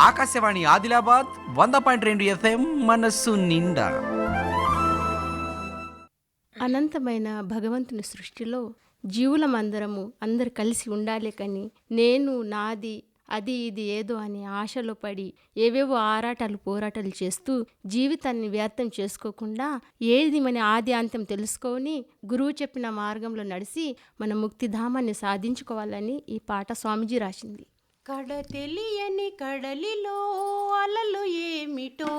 ఆకాశవాణి ఆదిలాబాద్ వంద పాయింట్ రెండు ఎఫ్ఎం మనస్సు నిండా. అనంతమైన భగవంతుని సృష్టిలో జీవులమందరము అందరు కలిసి ఉండాలి కానీ నేను నాది అది ఇది ఏదో అని ఆశలో పడి ఏవేవో ఆరాటాలు పోరాటాలు చేస్తూ జీవితాన్ని వ్యర్థం చేసుకోకుండా ఏది మన ఆది అంత్యం తెలుసుకొని గురువు చెప్పిన మార్గంలో నడిచి మన ముక్తిధామాన్ని సాధించుకోవాలని ఈ పాట స్వామిజీ రాసింది. కడ తెలియని కడలిలో అలలు ఏమిటో?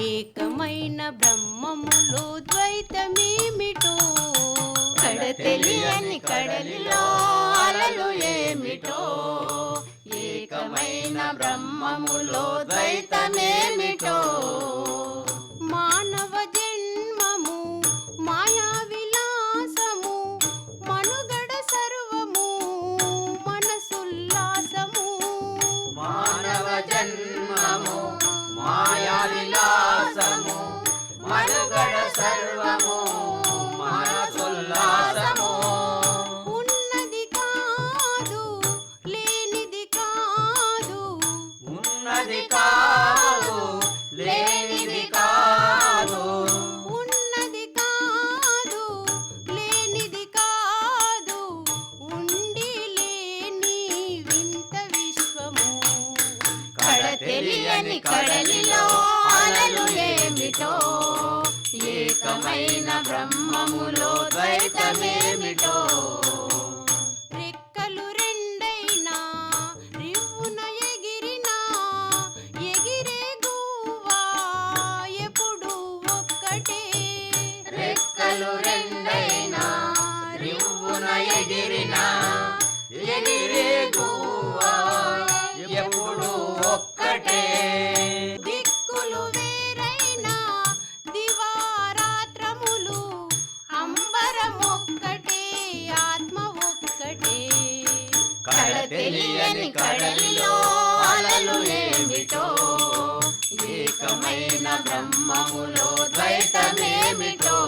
ఏకమైన బ్రహ్మములో ద్వైతమేమిటో? కడ తెలియని కడలిలో అలలు ఏమిటో? ఏకమైన బ్రహ్మములో ద్వైతమేమిటో? కడలిలో అలలు ఏమిటో? ఏకమైన బ్రహ్మములో ద్వైతమేమిటో?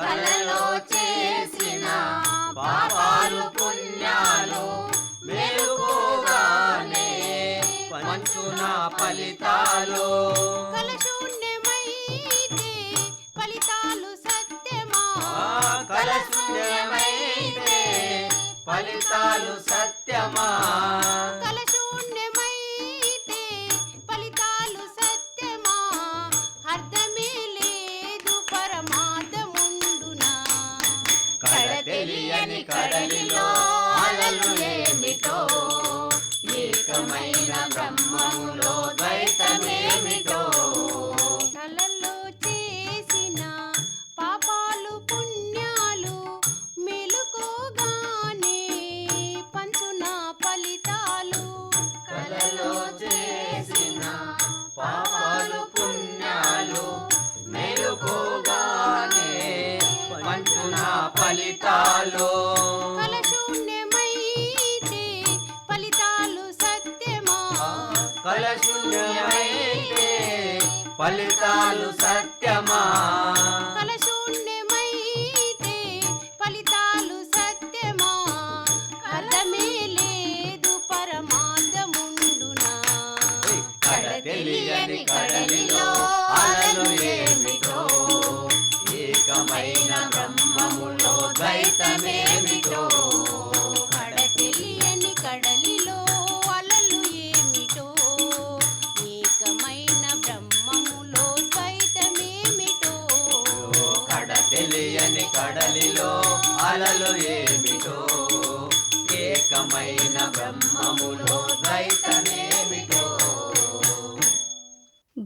కలలో చేసిన పాపాలు పుణ్యాలు మెలుకోగానే పంచున ఫలితాలు. కలశూన్యమైతే ఫలితాలు సత్యమా? కలశూన్యమైతే ఫలితాలు సత్యమా? కడ తెలియని కడలిలో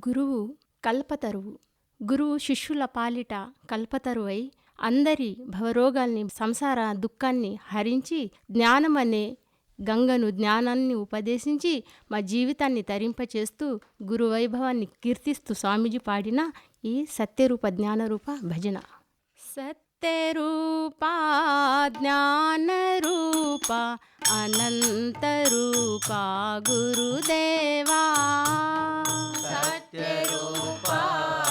గురువు కల్పతరువు. గురువు శిష్యుల పాలిట కల్పతరువై అందరి భవరోగాల్ని సంసార దుఃఖాన్ని హరించి జ్ఞానమనే గంగను జ్ఞానాన్ని ఉపదేశించి మా జీవితాన్ని తరింపచేస్తూ గురువైభవాన్ని కీర్తిస్తూ స్వామీజీ పాడిన ఈ సత్యరూప జ్ఞానరూప భజన. సత్యరూప జ్ఞానరూప అనంతరూప గురుదేవా Peru Pau.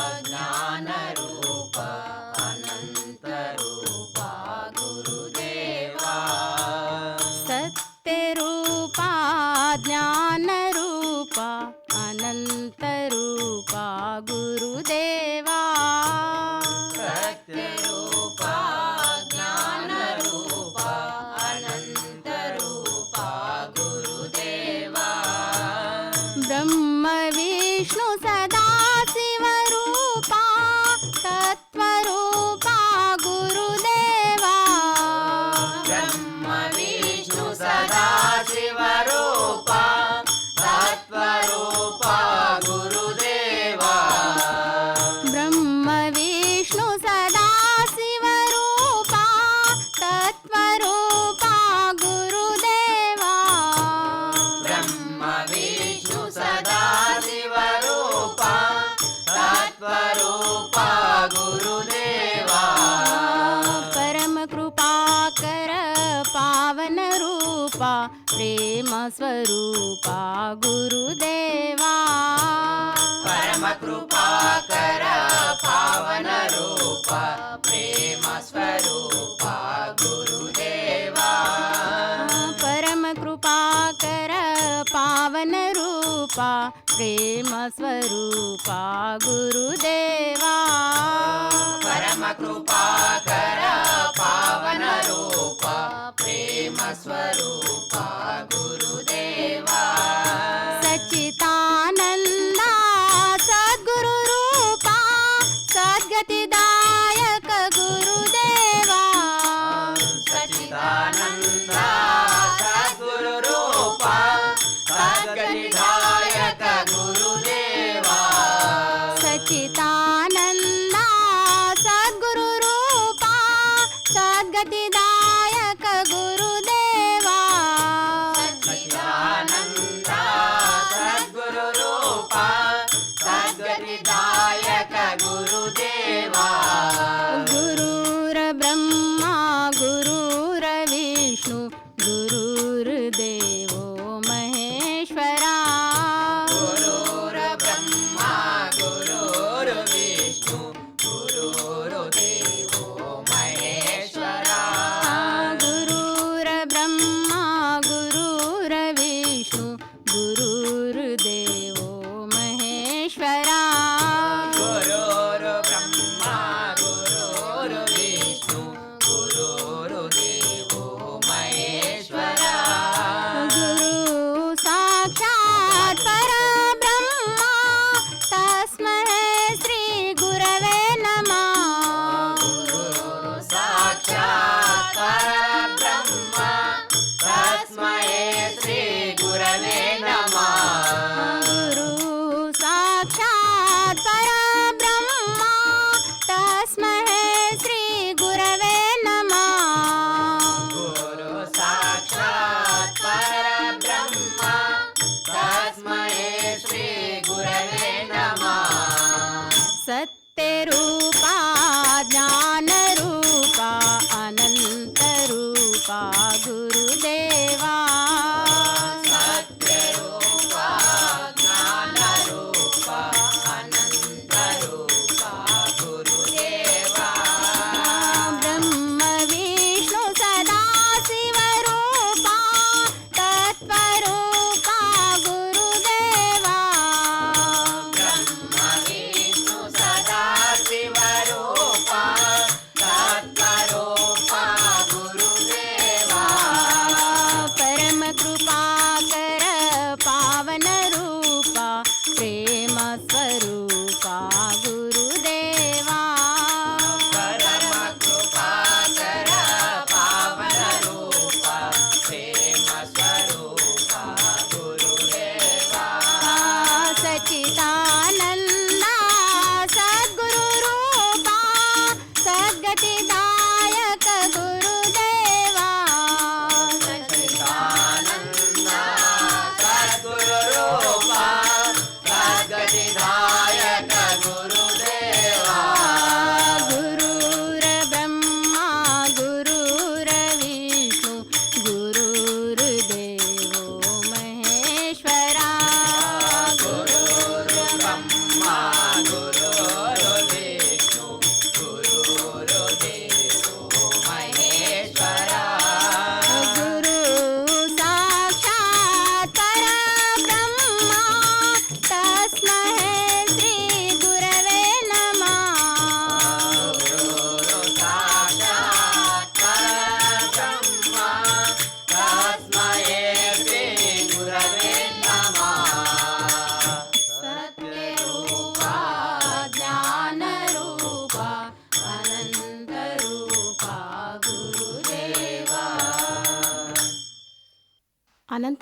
स्वरूपा गुरुदेवा। परमकृपा कर पावन रूपा प्रेम स्वरूपा गुरुदेवा। परमकृपा कर पावन रूपा प्रेम स्वरूपा गुरुदेवा। परमकृपा कर पावन रूपा प्रेमस्वरूपा गुरुदेवा।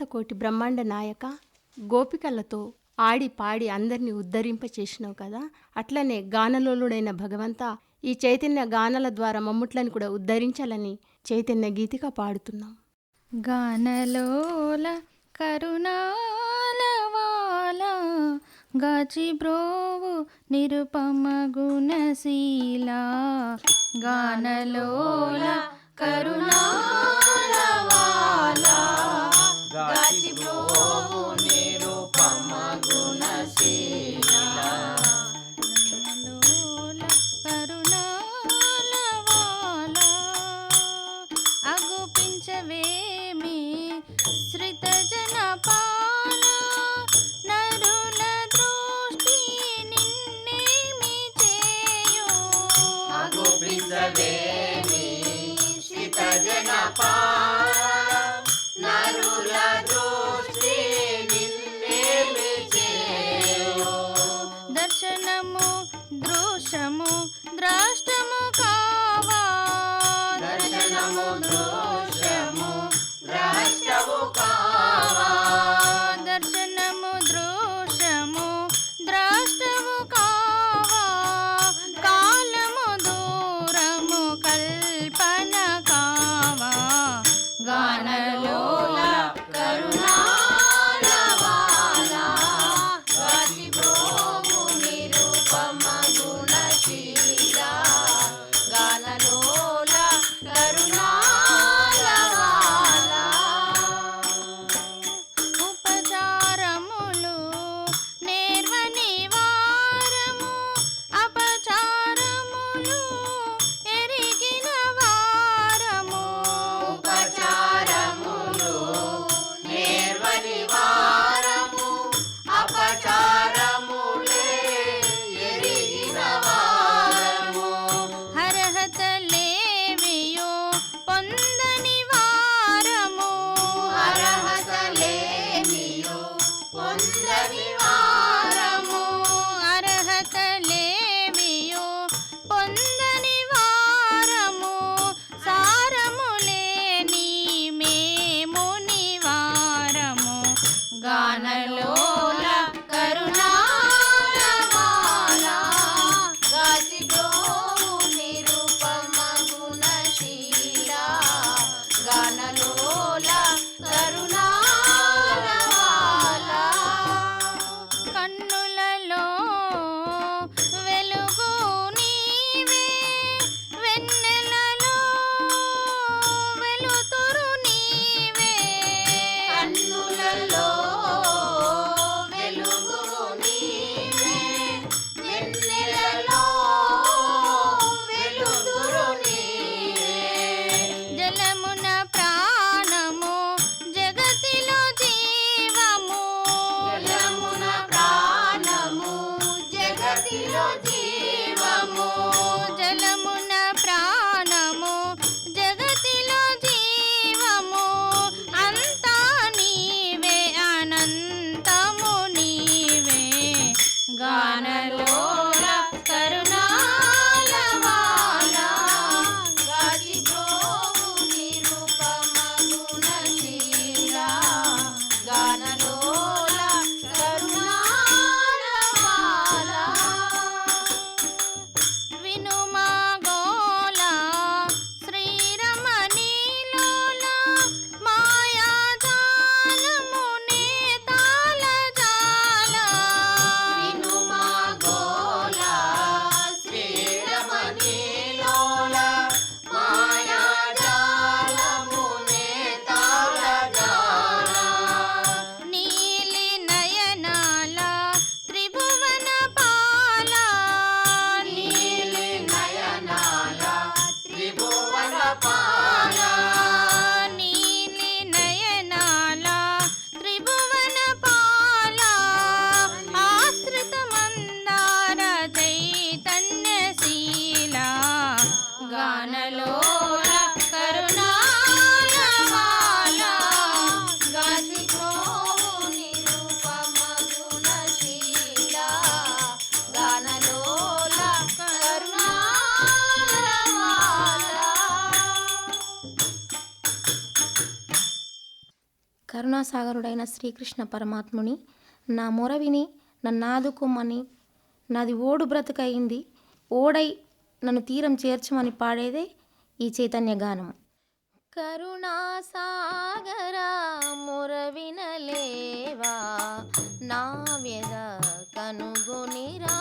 అనంతకోటి బ్రహ్మాండ నాయక గోపికలతో ఆడి పాడి అందరినీ ఉద్ధరింప చేసినావు కదా. అట్లనే గానలోలుడైన భగవంత ఈ చైతన్య గానాల ద్వారా మమ్ముట్లను కూడా ఉద్ధరించాలని చైతన్య గీతిగా పాడుతున్నాం. గానలోల కరుణాలవాల గాచి బ్రోవు నిరుపమ గుణశీల గానలోల కరుణాలవాల గాచి బ్రోవు నిరుపమ గుణశీల గానలోల అగుపించవేమి శ్రిత జనపాల నరుల దృష్టి నిన్నేమి చేయు? అగుపించవేమి కరుణాసాగరుడైన శ్రీకృష్ణ పరమాత్ముని నా మొర విని నన్ను నాది ఓడు బ్రతుకయింది ఓడై నన్ను తీరం చేర్చమని పాడేదే ఈ చైతన్య గానం. కరుణాసాగరా మొర వినలేవా? నా వ్యద కనుగొనిరా